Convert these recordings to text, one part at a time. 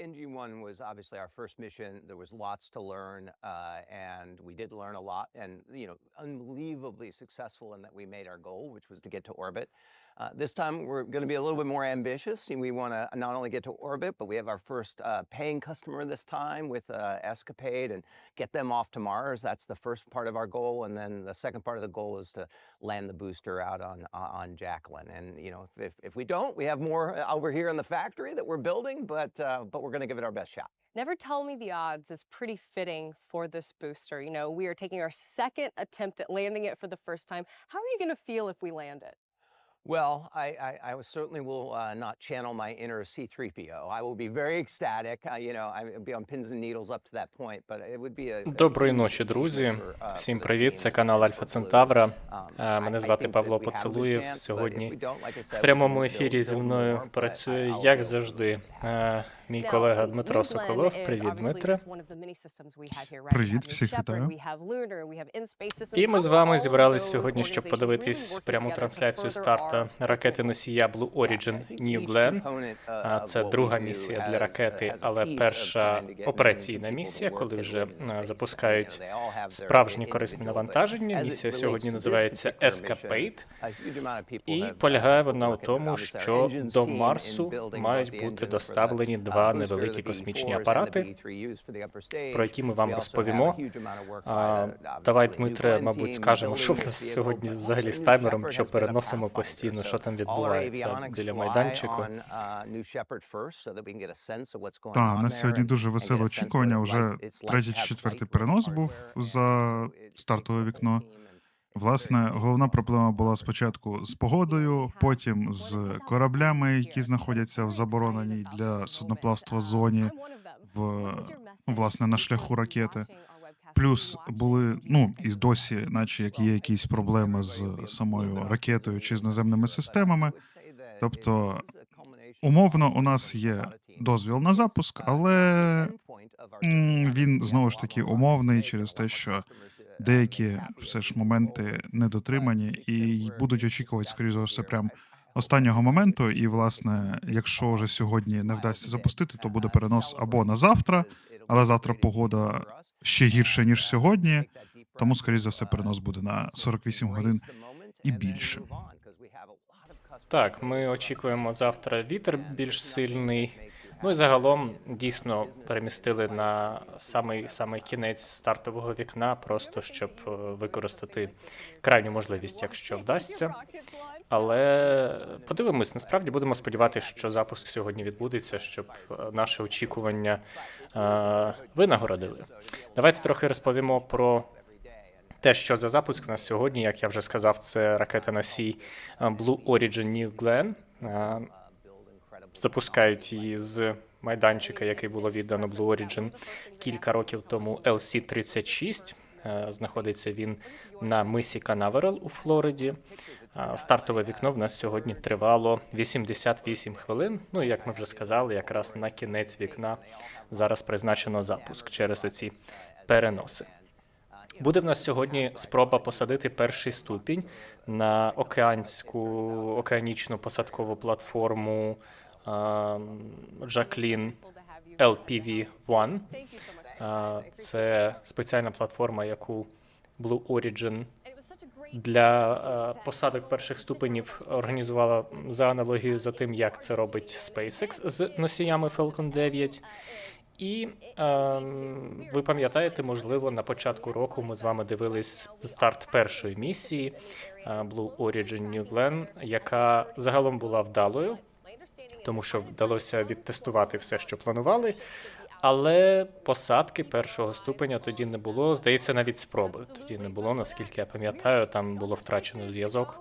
NG1 was obviously our first mission. There was lots to learn, uh, and we did learn a lot, and you know, unbelievably successful in that we made our goal, which was to get to orbit. Uh, this time we're going to be a little bit more ambitious, and we want to not only get to orbit, but we have our first uh, paying customer this time with uh, Escapade and get them off to Mars. That's the first part of our goal, and then the second part of the goal is to land the booster out on uh, on Jacqueline. And you know, if if we don't, we have more uh, over here in the factory that we're building, but uh, but we're going to give it our best shot. Never Tell Me the Odds is pretty fitting for this booster. You know, we are taking our second attempt at landing it for the first time. How are you going to feel if we land it? Well, I, I, I certainly will uh, not channel my inner C3PO. I will be very ecstatic. Uh, you know, I'll be on pins and needles up to that point, but it would be a. Доброї ночі, друзі. uh, Всім привіт. Це канал Альфа Центавра. Um, Е, Мене звати Павло Поцелуєв. Сьогодні в прямому ефірі зі мною працює, як завжди, е, мій колега Дмитро Соколов. Привіт, Дмитре. Привіт, всіх вітаю. І ми з вами зібрались сьогодні, щоб подивитись пряму трансляцію старта ракети носія Blue Origin New Glenn. Це друга місія для ракети, але перша операційна місія, коли вже е, запускають справжні корисні навантаження. Місія сьогодні називається Escapade. І полягає вона у тому, що до Марсу мають бути доставлені два невеликі космічні апарати, про які ми вам розповімо. А, Давай, Дмитре, мабуть, скажемо, що в нас сьогодні взагалі з таймером, що переносимо постійно, що там відбувається біля майданчику. Та, на сьогодні дуже веселе очікування. Уже третій чи четвертий перенос був за стартове вікно. Власне, головна проблема була спочатку з погодою, потім з кораблями, які знаходяться в забороненій для судноплавства зоні, в власне на шляху ракети. Плюс були ну і досі, наче як є якісь проблеми з самою ракетою чи з наземними системами. Тобто, умовно, у нас є дозвіл на запуск, але він знову ж таки умовний через те, що деякі все ж моменти недотримані і будуть очікувати, скоріш за все, прям останнього моменту. І, власне, якщо вже сьогодні не вдасться запустити, то буде перенос або на завтра, але завтра погода ще гірше ніж сьогодні. Тому, скоріш за все, перенос буде на 48 годин і більше. Так, ми очікуємо завтра вітер більш сильний. Ну і загалом дійсно перемістили на самий самий кінець стартового вікна, просто щоб е, використати крайню можливість, якщо вдасться. Але подивимось, насправді будемо сподіватися, що запуск сьогодні відбудеться, щоб е, наше очікування е, винагородили. Давайте трохи розповімо про те, що за запуск у нас сьогодні, як я вже сказав, це ракета носій е, Blue Origin New Glenn. Запускають її з майданчика, який було віддано Blue Origin кілька років тому. LC-36. Е, Знаходиться він на мисі Канаверал у Флориді. Е, Стартове вікно в нас сьогодні тривало 88 хвилин. Ну і як ми вже сказали, якраз на кінець вікна зараз призначено запуск через оці переноси. Буде в нас сьогодні спроба посадити перший ступінь на океанську океанічну посадкову платформу Жаклін LPV-1. Е, Це спеціальна платформа, яку Blue Origin для е, посадок перших ступенів організувала за аналогією за тим, як це робить SpaceX з носіями Falcon 9. І е, ви пам'ятаєте, можливо, на початку року ми з вами дивились старт першої місії е, Blue Origin New Glenn, яка загалом була вдалою, тому що вдалося відтестувати все, що планували. Але посадки першого ступеня тоді не було. Здається, навіть спроби тоді не було, наскільки я пам'ятаю, там було втрачено зв'язок.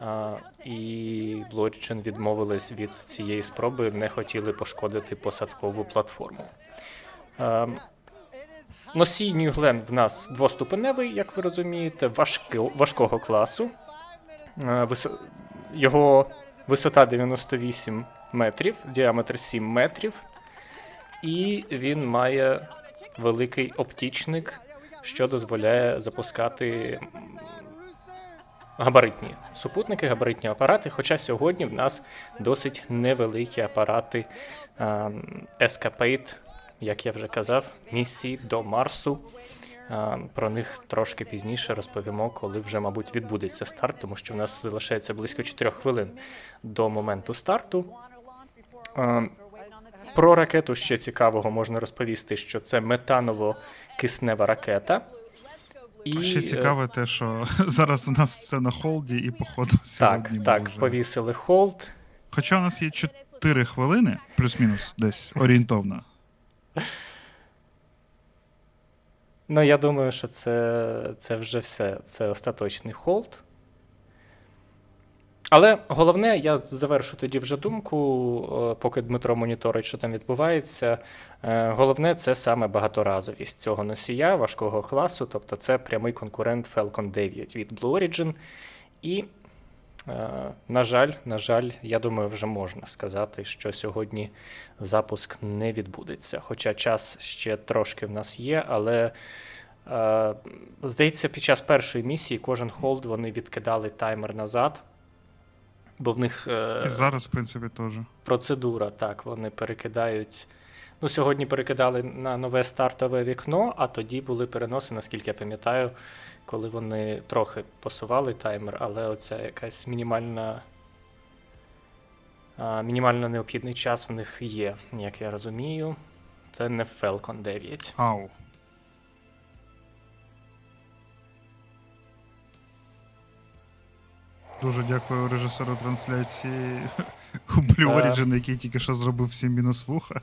А, і Blue відмовились від цієї спроби, не хотіли пошкодити посадкову платформу. А, носій New в нас двоступеневий, як ви розумієте, важки, важкого класу. А, висо- його висота 98 метрів, діаметр 7 метрів. І він має великий оптічник, що дозволяє запускати габаритні супутники, габаритні апарати. Хоча сьогодні в нас досить невеликі апарати ем, Escapade, як я вже казав, місії до Марсу. Про них трошки пізніше розповімо, коли вже, мабуть, відбудеться старт, тому що в нас залишається близько 4 хвилин до моменту старту. Про ракету ще цікавого можна розповісти, що це метаново-киснева ракета. І, ще е, цікаве те, що зараз у нас все на холді, і походу Так, сьогодні ми так, вже... повісили холд. Хоча у нас є 4 хвилини, плюс-мінус, десь орієнтовно. Ну, я думаю, що це, це вже все. Це остаточний холд. Але головне, я завершу тоді вже думку, поки Дмитро моніторить, що там відбувається. Е, Головне це саме багаторазовість цього носія важкого класу, тобто це прямий конкурент Falcon 9 від Blue Origin. І, на жаль, на жаль, я думаю, вже можна сказати, що сьогодні запуск не відбудеться. Хоча час ще трошки в нас є, але. Е, Здається, під час першої місії кожен холд вони відкидали таймер назад, бо в них е, І зараз, в принципі, теж. процедура, так, вони перекидають. Ну, сьогодні перекидали на нове стартове вікно, а тоді були переноси, наскільки я пам'ятаю, коли вони трохи посували таймер, але оця якась мінімальна. а, Мінімально необхідний час в них є, як я розумію. Це не Falcon 9. Ау. Дуже дякую режисеру трансляції у Blue. Origin, який тільки що зробив всім мінус вуха.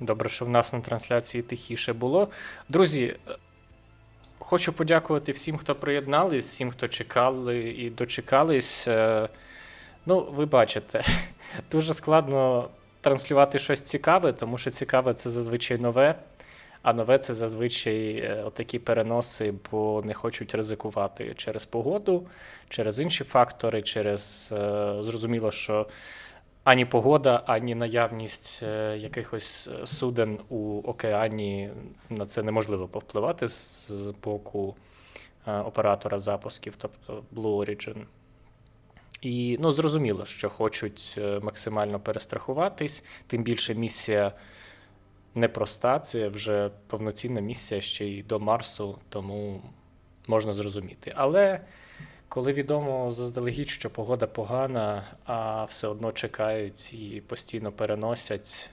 Добре, що в нас на трансляції тихіше було. Друзі, е, хочу подякувати всім, хто приєднались, всім, хто чекали і дочекались. Е, Ну, ви бачите, дуже складно транслювати щось цікаве, тому що цікаве це зазвичай нове, а нове це зазвичай е, отакі переноси, бо не хочуть ризикувати через погоду, через інші фактори, через зрозуміло, що ані погода, ані наявність е, якихось е, суден у океані на це неможливо повпливати з, боку е, оператора запусків, тобто Blue Origin. І ну, зрозуміло, що хочуть максимально перестрахуватись, тим більше місія непроста, це вже повноцінна місія ще й до Марсу, тому можна зрозуміти. Але коли відомо заздалегідь, що погода погана, а все одно чекають і постійно переносять,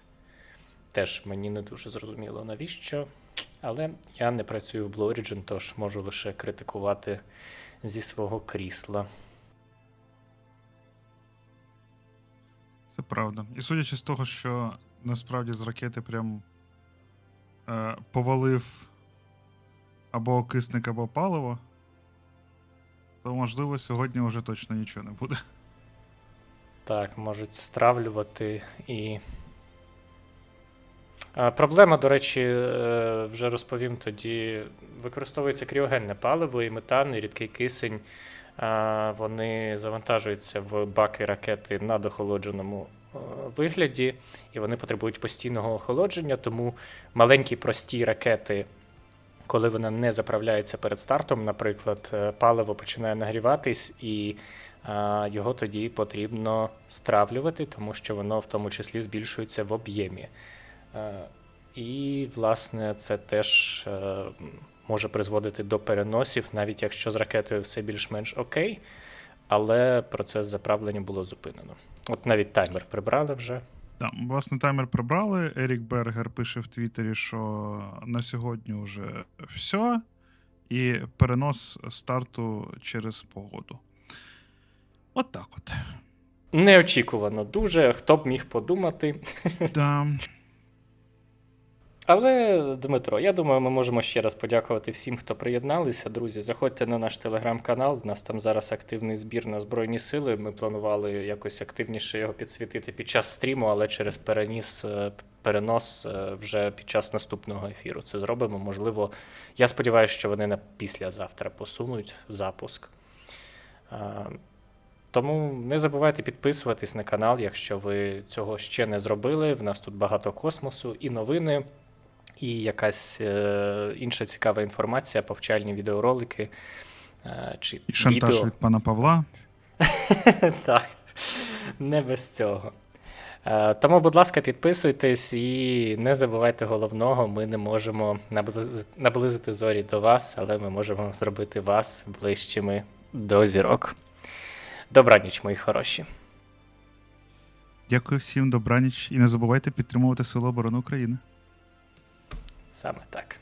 теж мені не дуже зрозуміло навіщо. Але я не працюю в Blue Origin, тож можу лише критикувати зі свого крісла. Це правда. І судячи з того, що насправді з ракети прям е, повалив або кисник, або паливо, то можливо сьогодні вже точно нічого не буде. Так, можуть стравлювати і. А, Проблема, до речі, е, вже розповім тоді. Використовується кріогенне паливо і метан, і рідкий кисень. Вони завантажуються в баки ракети на дохолодженому е, вигляді, і вони потребують постійного охолодження, тому маленькі прості ракети, коли вона не заправляється перед стартом, наприклад, е, паливо починає нагріватись і а, його тоді потрібно стравлювати, тому що воно в тому числі збільшується в об'ємі. Е, І, власне, це теж е, може призводити до переносів, навіть якщо з ракетою все більш-менш окей, але процес заправлення було зупинено. От навіть таймер прибрали вже. Так, власне, таймер прибрали. Ерік Бергер пише в Твіттері, що на сьогодні вже все. І перенос старту через погоду. От так от. Неочікувано дуже, хто б міг подумати. Да. Але, Дмитро, я думаю, ми можемо ще раз подякувати всім, хто приєдналися. Друзі, заходьте на наш телеграм-канал. У нас там зараз активний збір на Збройні Сили. Ми планували якось активніше його підсвітити під час стріму, але через переніс, е, перенос е, вже під час наступного ефіру це зробимо. Можливо, я сподіваюся, що вони на післязавтра посунуть запуск. Е, Тому не забувайте підписуватись на канал, якщо ви цього ще не зробили. В нас тут багато космосу і новини, і якась е, інша цікава інформація, повчальні відеоролики. е, чи І шантаж відео. від пана Павла. Так, не без цього. Е, Тому, будь ласка, підписуйтесь і не забувайте головного, ми не можемо наблизи- наблизити зорі до вас, але ми можемо зробити вас ближчими до зірок. Добраніч, мої хороші. Дякую всім, добраніч. І не забувайте підтримувати Сили оборони України. Саме так.